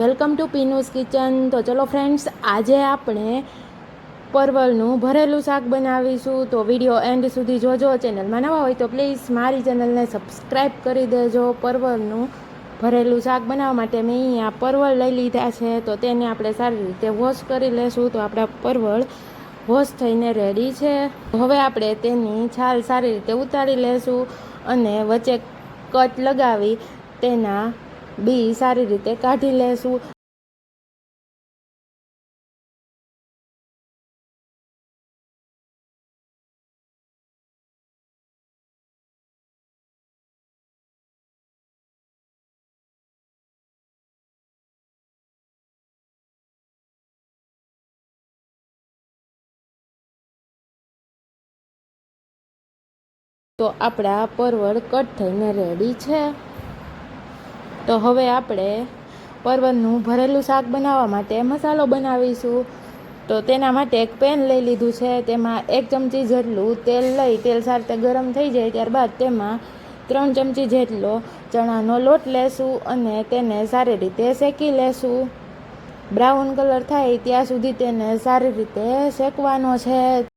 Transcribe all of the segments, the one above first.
Welcome to પીનુસ kitchen. તો ચલો friends, આજે આપણે પરવળનું ભરેલું શાક બનાવીશું. તો વીડિયો એન્ડ સુધી જોજો. ચેનલમાં નવા હોય તો પ્લીઝ મારી ચેનલને સબસ્ક્રાઈબ કરી દેજો. પરવળનું ભરેલું શાક બનાવવા માટે મેં અહીંયા પરવળ લઈ લીધા છે. તો તેને આપણે સારી રીતે વોશ કરી લેશું. તો આપણા પરવળ વોશ થઈને રેડી છે. હવે આપણે તેની છાલ સારી રીતે ઉતારી લેશું અને વચ્ચે કટ લગાવી તેના બી સારી રીતે કાઢી લેશું. તો આપણા પરવળ કટ થઈને રેડી છે. તો હવે આપણે પરવનનું ભરેલું શાક બનાવવા માટે મસાલો બનાવીશું. તો તેના માટે એક પેન લઈ લીધું છે. તેમાં એક ચમચી જેટલું તેલ લઈ તેલ સારી રીતે ગરમ થઈ જાય ત્યારબાદ તેમાં ત્રણ ચમચી જેટલો ચણાનો લોટ લેશું અને તેને સારી રીતે શેકી લેશું. બ્રાઉન કલર થાય ત્યાં સુધી તેને સારી રીતે શેકવાનો છે.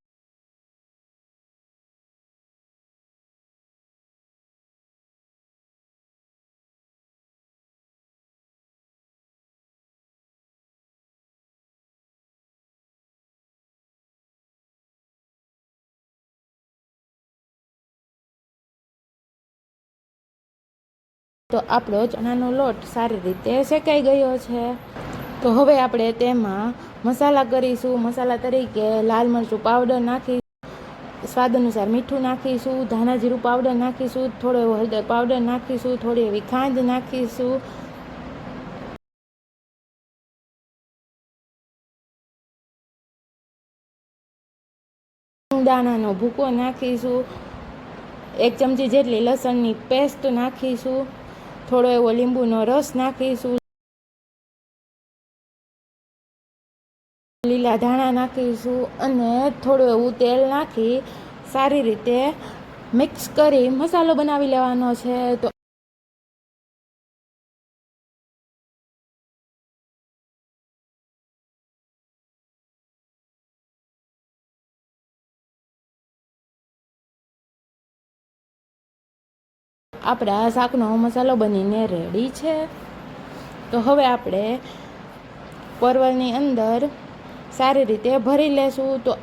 તો આપણો ચણાનો લોટ સારી રીતે શેકાઈ ગયો છે. તો હવે આપણે તેમાં મસાલા કરીશું. મસાલા તરીકે લાલ મરચું પાવડર નાખી સ્વાદ અનુસાર મીઠું નાખીશું. ધાણા જીરું પાવડર નાખીશું. થોડો એવો હળદર પાવડર નાખીશું. થોડી એવી ખાંડ નાખીશું. દાણાનો ભૂકો નાખીશું. એક ચમચી જેટલી લસણની પેસ્ટ નાખીશું. થોડો એવો લીંબુનો રસ નાખીશું. લીલા ધાણા નાખીશું અને થોડું એવું તેલ નાખી સારી રીતે મિક્સ કરી મસાલો બનાવી લેવાનો છે. તો આપણા શાકનો મસાલો બનીને રેડી છે. તો હવે આપણે પરવળની અંદર સારી રીતે ભરી લેશું. તો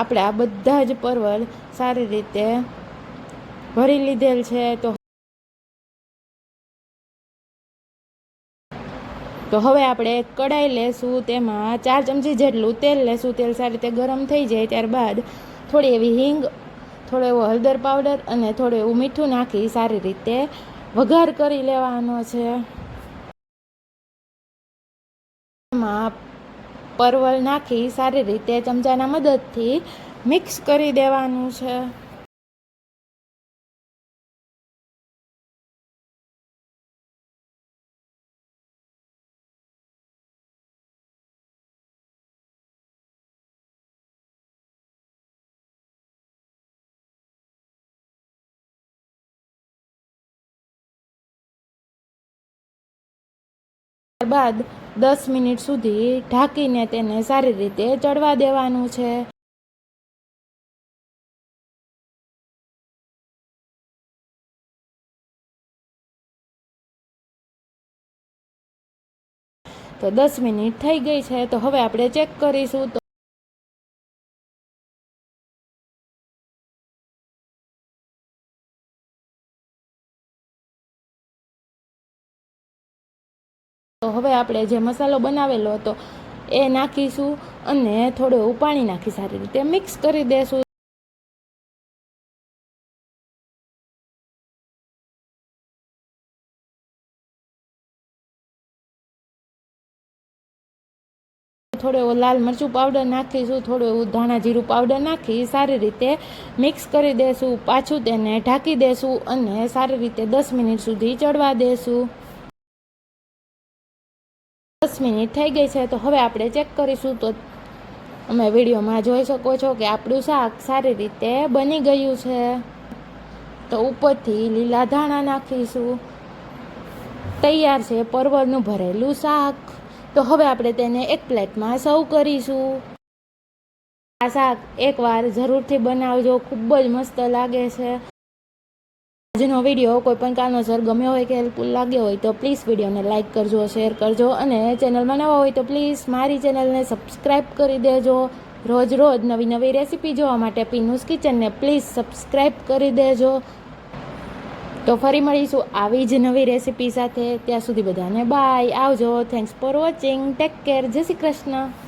આપણે આ બધા જ પર્વત સારી રીતે ભરી લીધેલ છે, તો તો હવે આપણે કડાઈ લેશું, તેમાં ચાર ચમચી જેટલું તેલ લેશું, તેલ સારી રીતે ગરમ થઈ જાય ત્યારબાદ થોડી એવી હિંગ, થોડો એવો હળદર પાવડર અને થોડું એવું મીઠું નાખી સારી રીતે વઘાર કરી લેવાનો છે. એમાં પરવળ નાખી સારી રીતે ચમચાના મદદથી મિક્સ કરી દેવાનું છે. ત્યારબાદ દસ મિનિટ સુધી ઢાંકીને તેને સારી રીતે ચડવા દેવાનું છે. તો દસ મિનિટ થઈ ગઈ છે, તો હવે આપણે ચેક કરીશું તો હવે આપણે જે મસાલો બનાવેલો હતો, એ નાખીશું અને થોડું એવું પાણી નાખી સારી રીતે. મિક્સ કરી દેશું. થોડું એવો લાલ મરચું પાવડર નાખીશું, થોડું એવું ધાણા જીરું પાવડર નાખી સારી રીતે મિક્સ કરી દેશું. પાછું તેને ઢાંકી દેશું અને સારી રીતે દસ મિનિટ સુધી ચડવા દેશું. દસ મિનિટ થઈ ગઈ છે, તો હવે આપણે ચેક કરીશું. તો અમે વિડીયોમાં જોઈ શકો છો કે આપણું શાક સારી રીતે બની ગયું છે. તો ઉપરથી લીલા ધાણા નાખીશું. તૈયાર છે પરવળનું ભરેલું શાક. તો હવે આપણે તેને એક પ્લેટમાં સર્વ કરીશું. આ શાક એકવાર જરૂરથી બનાવજો, ખૂબ જ મસ્ત લાગે છે. આજનો વીડિયો કોઈપણ કારણોસર ગમ્યો હોય કે હેલ્પફુલ લાગ્યો હોય તો પ્લીઝ વિડીયોને લાઇક કરજો શેર કરજો અને ચેનલમાં નવા હોય તો પ્લીઝ મારી ચેનલને સબસ્ક્રાઈબ કરી દેજો. રોજ રોજ નવી નવી રેસીપી જોવા માટે પીનુસ કિચનને પ્લીઝ સબસ્ક્રાઈબ કરી દેજો. તો ફરી મળીશું આવી જ નવી રેસીપી સાથે. ત્યાં સુધી બધાને બાય આવજો. Thanks for watching take care જય શ્રી કૃષ્ણ.